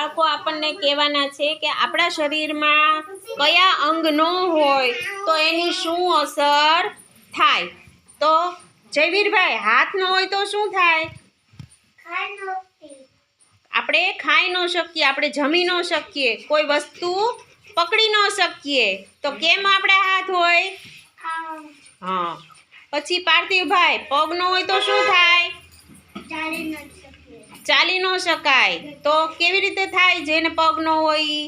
બાળકો આપણને કહેવાના છે કે આપણા શરીરમાં કયા અંગ ન હોય તો એની શું અસર થાય? તો જયવીરભાઈ, હાથ ન હોય તો શું થાય? આપણે ખાઈ ન શકીએ, આપણે જમી ન શકીએ, કોઈ વસ્તુ પકડી ન શકીએ. તો કેમ આપણા હાથ હોય? હા. પછી પાર્થિવભાઈ, પગ ન હોય તો શું થાય? ચાલી ન શકાય. તો કેવી રીતે થાય જેને પગ ન હોય?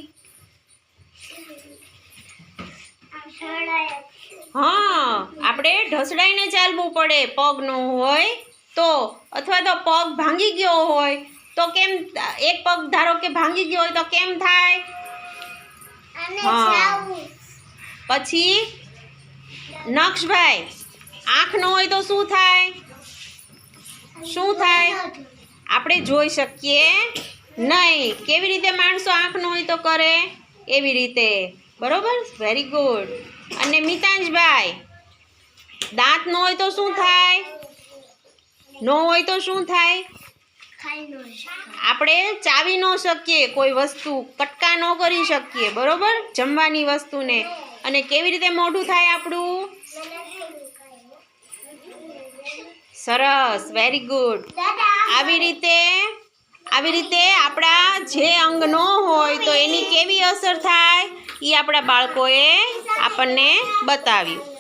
હા આપણે ઢસડાઈને ચાલવું પડે. પગ ન હોય તો અથવા તો પગ ભાંગી ગયો હોય તો કેમ એક પગ ધારો કે ભાંગી ગયો હોય તો કેમ થાય? પછી નક્ષભાઈ આંખ ન હોય તો શું થાય? શું થાય? આપણે જોઈ શકીએ નહીં. કેવી રીતે માણસો આંખ ન હોય તો કરે? એવી રીતે. બરોબર? વેરી ગુડ અને મિતાંજભાઈ દાંત ન હોય તો શું થાય? ન હોય તો શું થાય? આપણે ચાવી ન શકીએ કોઈ વસ્તુ. કટકા ન કરી શકીએ બરોબર? જમવાની વસ્તુને. અને કેવી રીતે મોઢું થાય આપણું? સરસ. વેરી ગુડ આવી રીતે આવી રીતે આપણા જે અંગ ન હોય તો એની કેવી અસર થાય એ આપણા બાળકોએ આપણને બતાવ્યું.